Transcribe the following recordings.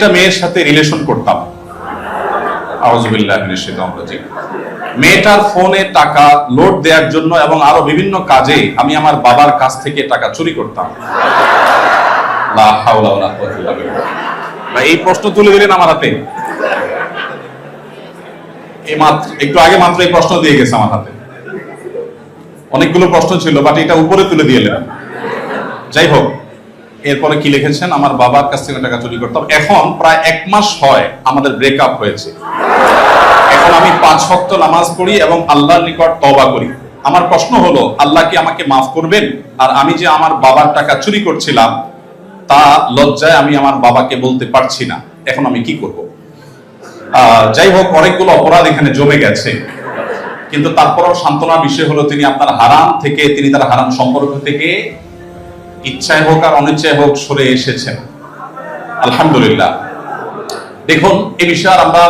একটা মেয়ের সাথে রিলেশন করতাম। মেয়েটার ফোনে টাকা লোড দেওয়ার জন্য এবং আরও বিভিন্ন কাজে আমি আমার বাবার কাছ থেকে টাকা চুরি করতাম। এই প্রশ্ন তুলে দিলেন আমার হাতে। একটু আগে মাত্র এই প্রশ্ন দিয়ে গেছে আমার হাতে। অনেকগুলো প্রশ্ন ছিল বাট এটা উপরে তুলে দিয়ে যাই হোক এরপরে কি লিখেছেন? আমার বাবার কাছ থেকে টাকা চুরি করতাম। এখন প্রায় এক মাস হয় আমাদের ব্রেকআপ হয়েছে। এখন আমি পাঁচ ভক্ত নামাজ পড়ি এবং আল্লাহর নিকট তবা করি। আমার প্রশ্ন হলো, আল্লাহ কি আমাকে মাফ করবেন? আর আমি যে আমার বাবার টাকা চুরি করছিলাম, তা লজ্জায় আমি আমার বাবাকে বলতে পারছি না। এখন আমি কি করব? যাই হোক, অনেকগুলো অপরাধ এখানে জমে গেছে। কিন্তু তারপরেও সান্ত্বনার বিষয় হলো, তিনি আপনার হারাম থেকে, তিনি তার হারাম সম্পর্ক থেকে ইচ্ছায় হোক আর অনিচ্ছায় হোক সরে এসেছেন। আলহামদুলিল্লাহ। দেখুন, এ বিষয়ে আমরা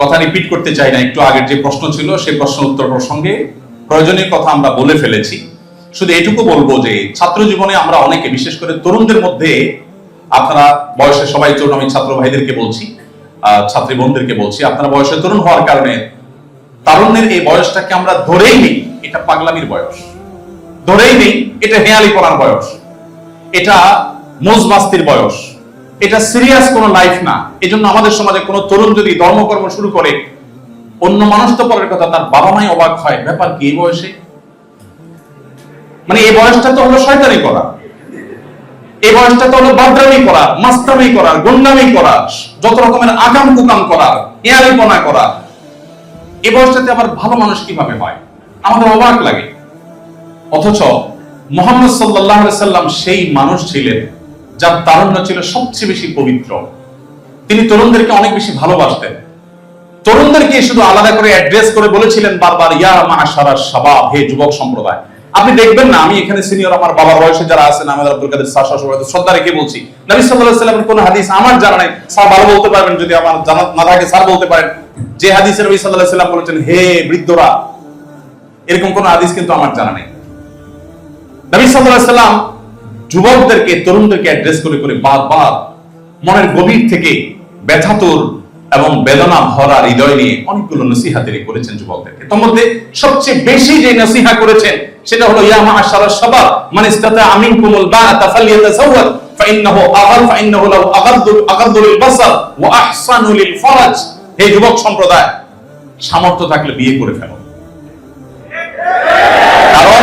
কথা রিপিট করতে চাই না। একটু আগের যে প্রশ্ন ছিল সেই প্রশ্ন উত্তর প্রসঙ্গে প্রয়োজনীয় কথা আমরা বলে ফেলেছি। শুধু এটুকু বলব যে, ছাত্র জীবনে আমরা অনেকে, বিশেষ করে তরুণদের মধ্যে, আপনারা বয়সে সবাই তরুণ আমি ছাত্র ভাইদেরকে বলছি ছাত্রী বোনদেরকে বলছি, আপনারা বয়সে তরুণ হওয়ার কারণে তারুণ্যের এই বয়সটাকে আমরা ধরেই নেই, এটা পাগলামির বয়স। ধরেই নেই, এটা হেয়ালি করার বয়স। এটা মোজমাস্তির বয়স। এটা সিরিয়াস কোনো লাইফ না। এজন্য আমাদের সমাজে কোনো তরুণ যদি ধর্মকর্ম শুরু করে, অন্য মানুষ তো পরের কথা, তার বাবা মাই অবাক হয়, ব্যাপার কি, এই বয়সে? মানে এই বয়সটা তো হলো শয়তানি করা। এই বয়সটা তো হলো বাদরামি করা, মাস্তামি করা, গুন্ডামি করা, যত রকমের আগাম কুকাম করা, এয়ারিপনা করা। এই বয়সটাতে আবার ভালো মানুষ কীভাবে হয়? আমাদের অবাক লাগে। অথচ মোহাম্মদ সাল্লাহ সাল্লাম সেই মানুষ ছিলেন যার তারুণ্য ছিল সবচেয়ে বেশি পবিত্র। তিনি তরুণদেরকে অনেক বেশি ভালোবাসতেন। তরুণদেরকে শুধু আলাদা করে অ্যাড্রেস করে বলেছিলেন বারবার, ইয়া মাশারা শাবাব, হে যুবক সম্প্রদায়, আপনি দেখবেন না, আমি এখানে সিনিয়র আমার বাবার বয়সে যারা আছেন, আমাদের আব্দুল কাদের সবাই শ্রদ্ধা রেখে বলছি? নবী আলাইহি সাল্লামের কোন হাদিস আমার জানা নাই। স্যার, ভালো বলতে পারবেন, যদি আমার জানা না থাকে, স্যার বলতে পারেন। যে হাদিসে নবী আলাইহি সাল্লাম বলেছেন, হে বৃদ্ধরা, এরকম কোন হাদিস কিন্তু আমার জানা নেই। নবী সাল্লাম যুবকদেরকে, তরুণদেরকে অ্যাড্রেস করে করে বারবার মনের গভীর থেকে ব্যথাতুর এবং বেদনা ভরা হৃদয় নিয়ে অনেকগুলো নসিহা তিনি করেছেন যুবকদেরকে। তোর মধ্যে সবচেয়ে বেশি যে নসিহা করেছেন সেটা হলো, ইয়া মাআশারা শাবাব মান ইসতাতা আমিনকুমুল বাআতা ফালইয়াতাযাওয়াজ ফাইন্নাহু আগাল, ফাইন্নাহু বাসার, ওয়া ফরাজ। হে যুবক সম্প্রদায়, সামর্থ্য থাকলে বিয়ে করে ফেলো কারণ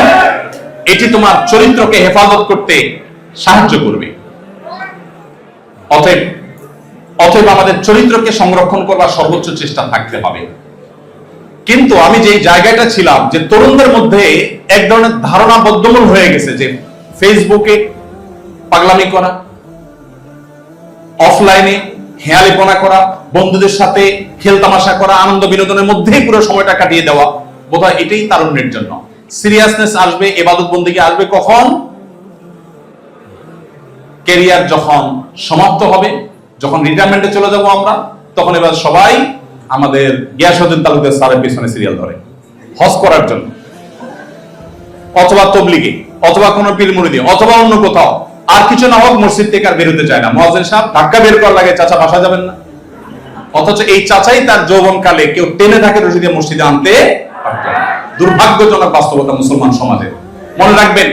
এটি তোমার চরিত্রকে হেফাজত করতে সাহায্য করবে। অতএব অতএব আমাদের চরিত্রকে সংরক্ষণ করবার সর্বোচ্চ চেষ্টা থাকতে হবে। কিন্তু আমি যে জায়গাটা ছিলাম, যে তরুণদের মধ্যে এক ধরনের ধারণা বদ্ধমূল হয়ে গেছে যে ফেসবুকে পাগলামি করা, অফলাইনে হেয়ালিপনা করা, বন্ধুদের সাথে খেলতামাশা করা, আনন্দ বিনোদনের মধ্যেই পুরো সময়টা কাটিয়ে দেওয়া, বোধহয় এটাই তারুণ্যের জন্য। সিরিয়াসনেস আসবে, এবাদত বন্দিকে আসবে কখন? কেরিয়ার যখন সমাপ্ত হবে, যখন রিটায়ারমেন্টে চলে যাব আমরা, তখন এবার সবাই আমাদের গিয়াসউদ্দিন তালুকদার স্যারের পিছনে সিরিয়াল ধরে। হজ করার জন্য। অথবা তবলিগে, অথবা কোন মুরিদি, অথবা অন্য কোথাও। আর কিছু না হোক, মসজিদ থেকে আর বেরোতে চায় না। মহাজেন সাহেব ধাক্কা বের করার লাগে চাচা বাসা যাবেন না। অথচ এই চাচাই তার যৌবনকালে কেউ টেনে থাকে রশি দিয়ে মসজিদে আনতে। দুর্ভাগ্যজনক বাস্তবতা মুসলমান সমাজে। মনে রাখবেন,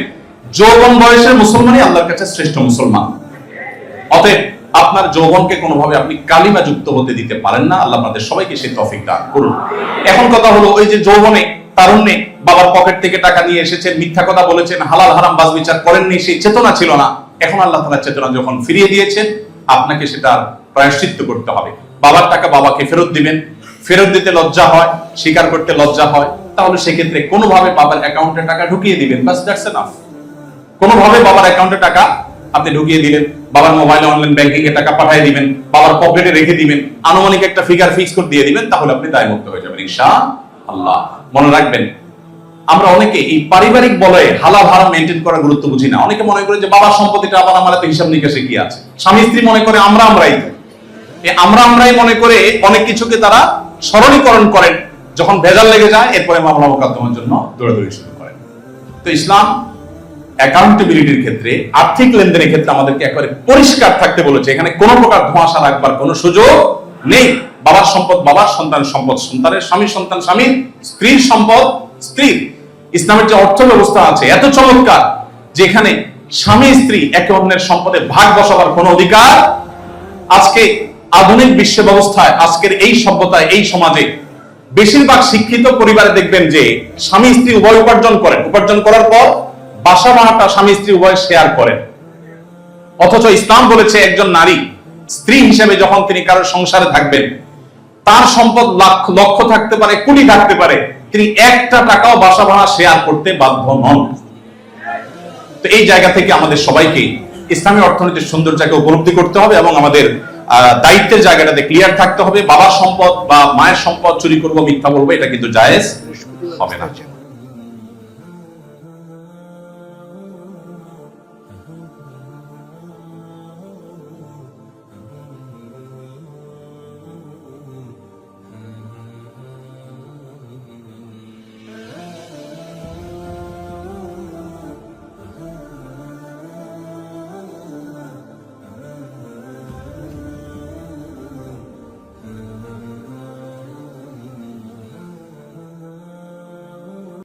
যৌবন বয়সের মুসলমানই আল্লাহর কাছে শ্রেষ্ঠ মুসলমান। অতএব আপনার যৌবনকে কোনোভাবে আপনি কালিমা যুক্ত হতে দিতে পারেন না। আল্লাহ আপনাদের সবাইকে সেই তফিক দান করুন। এখন কথা হলো, ওই যে যৌবনে, তারুণ্যে বাবার পকেট থেকে টাকা নিয়ে এসেছেন, মিথ্যা কথা বলেছেন, হালাল হারাম বাজ বিচার করেননি, সেই চেতনা ছিল না। এখন আল্লাহ তাআলা চেতনা যখন ফিরিয়ে দিয়েছেন, আপনাকে সেটার প্রায়শ্চিত্ত করতে হবে। বাবার টাকা বাবাকে ফেরত দিবেন। ফেরত দিতে লজ্জা হয়, স্বীকার করতে লজ্জা হয়। তাহলে সেক্ষেত্রে কোনোভাবে বাবার অ্যাকাউন্টে টাকা ঢুকিয়ে দিবেন। বাস দ্যাটস এনাফ কোনোভাবে বাবার অ্যাকাউন্টে টাকা আপনি ঢুকিয়ে দিলেন, বাবার মোবাইলে অনলাইন ব্যাংকিং এ টাকা পাঠিয়ে দিবেন, বাবার পকেটে রেখে দিবেন, আনুমানিক একটা ফিগার ফিক্স করে দিয়ে দিবেন, তাহলে আপনি দায়মুক্ত হয়ে যাবেন ইনশা আল্লাহ মনে রাখবেন, আমরা অনেকে এই পারিবারিক বলয়ে হালাল হারাম মেনটেন করার গুরুত্ব বুঝি না। অনেকে মনে করে যে বাবার সম্পত্তিটা আবার আমার এত হিসাব নিকাশে কি আছে? স্বামী স্ত্রী মনে করে আমরা আমরাই আমরা আমরাই মনে করে অনেক কিছুকে তারা সরলীকরণ করেন। যখন ভেজাল লেগে যায়, এরপরে মামলা মোকদ্দমার জন্য দৌড়াদৌড়ি শুরু করেন। তো ইসলাম অ্যাকাউন্টেবিলিটির ক্ষেত্রে, আর্থিক লেনদেনের ক্ষেত্রে আমাদেরকে একেবারে পরিষ্কার থাকতে বলেছে। এখানে কোনো প্রকার ধোঁয়াশা রাখবার কোনো সুযোগ নেই। বাবার সম্পদ বাবার সন্তান সম্পদ, সন্তানের স্বামী সন্তান স্বামীর স্ত্রীর সম্পদ, স্ত্রীর। ইসলামের যে অর্থ ব্যবস্থা আছে, এত চমৎকার যে এখানে স্বামী, স্ত্রী একে অন্যের সম্পদে ভাগ বসাবার কোনো অধিকার আজকে আধুনিক বিশ্ব ব্যবস্থায়, আজকের এই সভ্যতায়, এই সমাজে বেশিরভাগ শিক্ষিত পরিবারে দেখবেন যে স্বামী স্ত্রী উভয় উপার্জন করেন। উপার্জন করার পর বাসা ভাড়াটা স্বামী স্ত্রী উভয় শেয়ার করেন। অথচ ইসলাম বলেছে একজন নারী স্ত্রী হিসেবে যখন তিনি কারোর সংসারে থাকবেন, তার সম্পদ লাখ, লক্ষ থাকতে পারে, কোটি থাকতে পারে, তিনি একটা টাকাও বাসা ভাড়া শেয়ার করতে বাধ্য নন। তো এই জায়গা থেকে আমাদের সবাইকে ইসলামী অর্থনীতির সৌন্দর্যকে উপলব্ধি করতে হবে এবং আমাদের দায়িত্বের জায়গাটাতে ক্লিয়ার থাকতে হবে। বাবার সম্পদ বা মায়ের সম্পদ চুরি করব, মিথ্যা বলব, এটা কিন্তু জায়েজ হবে না।